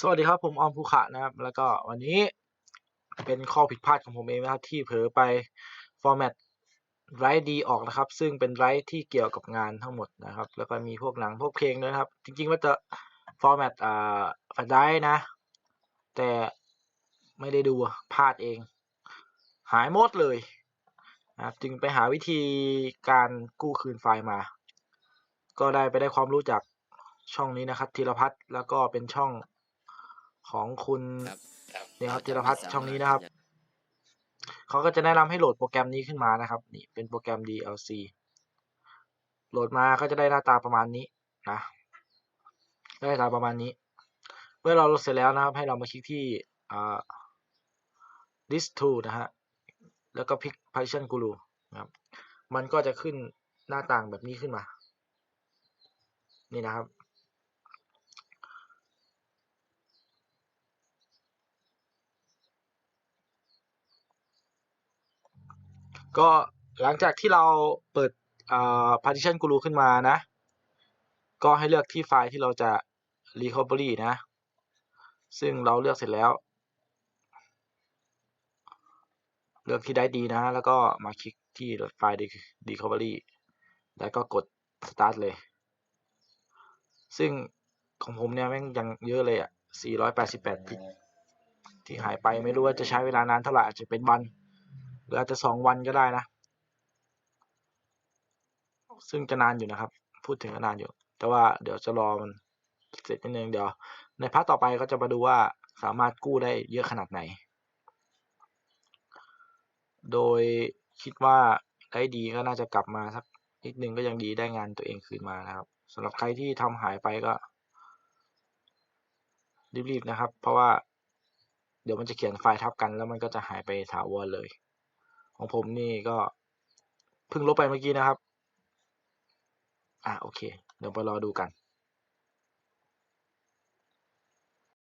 สวัสดีครับผมออมภูขะนะครับ แล้วก็วันนี้เป็นข้อผิดพลาดของผมเองนะครับ ที่เผลอไปฟอร์แมตไรดีออกนะครับ ซึ่งเป็นไรที่เกี่ยวกับงานทั้งหมดนะครับ แล้วก็มีพวกหนังพวกเพลงด้วยครับ จริงๆว่าจะฟอร์แมตอ่าฟลชไดรฟ์นะ แต่ไม่ได้ดูพลาดเอง หายหมดเลยนะครับจึงไปหาวิธีการกู้คืนไฟล์มา ก็ได้ไปได้ความรู้จากช่องนี้นะครับธีรพัฒน์แล้วก็เป็นช่อง ของคุณครับเนี่ยครับธีรพัฒน์ช่องนี้นะครับเขาก็จะแนะนำให้โหลดโปรแกรมนี้ขึ้นมานะครับ นี่เป็นโปรแกรม DLC โหลดมาก็จะได้หน้าตาประมาณนี้นะได้หน้าตาประมาณนี้ เมื่อเราโหลดเสร็จแล้วนะครับ ให้เรามาคลิกที่อ่า list to นะฮะ แล้วก็ pick partition guru นะครับ มันก็จะขึ้นหน้าต่างแบบนี้ขึ้นมา นี่นะครับ ก็หลังจากที่เราเปิดอ่า partition guru ขึ้นมานะ ก็ให้เลือกที่ไฟล์ที่เราจะ recovery นะ ซึ่งเราเลือกเสร็จแล้ว เลือกที่ได้ดีนะ แล้วก็มาคลิกที่ไฟล์ recovery แล้วก็กด start เลย ซึ่งของผมเนี่ยแม่งยังเยอะเลยอะ 488กิกที่หายไปไม่รู้ว่าจะใช้เวลานานเท่าไหร่อาจจะเป็นวัน หรืออาจจะสองวันก็ได้นะ ซึ่งจะนานอยู่นะครับ พูดถึงก็นานอยู่ แต่ว่าเดี๋ยวจะรอมันเสร็จนิดนึงเดี๋ยว ในพาร์ทต่อไปก็จะมาดูว่าสามารถกู้ได้เยอะขนาดไหน โดยคิดว่าได้ดีก็น่าจะกลับมาสักนิดนึงก็ยังดีได้งานตัวเองคืนมานะครับสำหรับใครที่ทำหายไปก็ รีบๆนะครับ เพราะว่าเดี๋ยวมันจะเขียนไฟล์ทับกันแล้วมันก็จะหายไปถาวรเลย ของผมนี่ก็เพิ่งลบไปเมื่อกี้นะครับ อะโอเค เดี๋ยวไปรอดูกัน